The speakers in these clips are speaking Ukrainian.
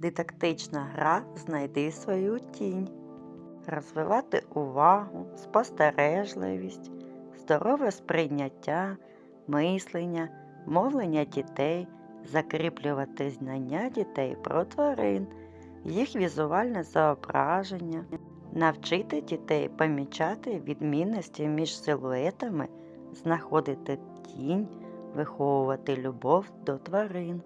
Дидактична гра Знайди свою тінь. Розвивати увагу, спостережливість, здорове сприйняття, мислення, мовлення дітей, закріплювати знання дітей про тварин, їх візуальне зображення, навчити дітей помічати відмінності між силуетами, знаходити тінь, виховувати любов до тварин.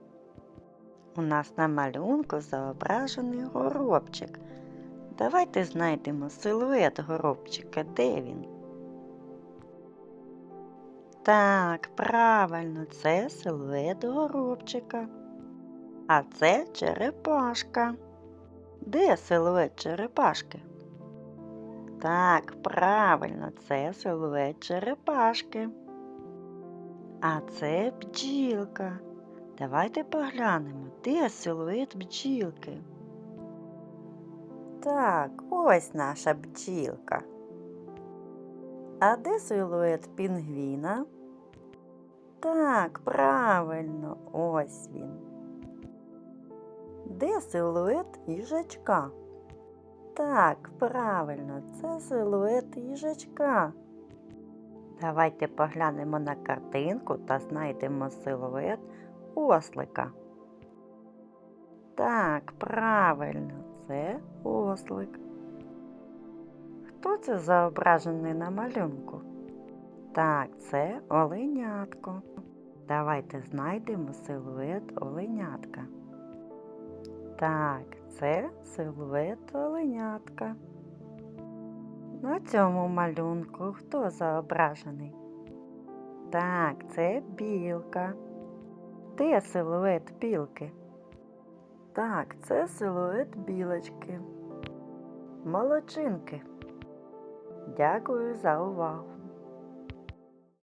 У нас на малюнку зображений горобчик. Давайте знайдемо силует горобчика. Де він? Так, правильно, це силует горобчика. А це черепашка. Де силует черепашки? Так, правильно, це силует черепашки. А це бджілка. Давайте поглянемо, де силует бджілки. Так, ось наша бджілка. А де силует пінгвіна? Так, правильно, ось він. Де силует їжачка? Так, правильно, це силует їжачка. Давайте поглянемо на картинку та знайдемо силует ослика. Так, правильно, це ослик. Хто це зображений на малюнку? Так, це оленятко. Давайте знайдемо силует оленятка. Так, це силует оленятка. На цьому малюнку хто зображений? Так, це білка. Де силует білки? Так, це силует білочки. Молодчинки. Дякую за увагу.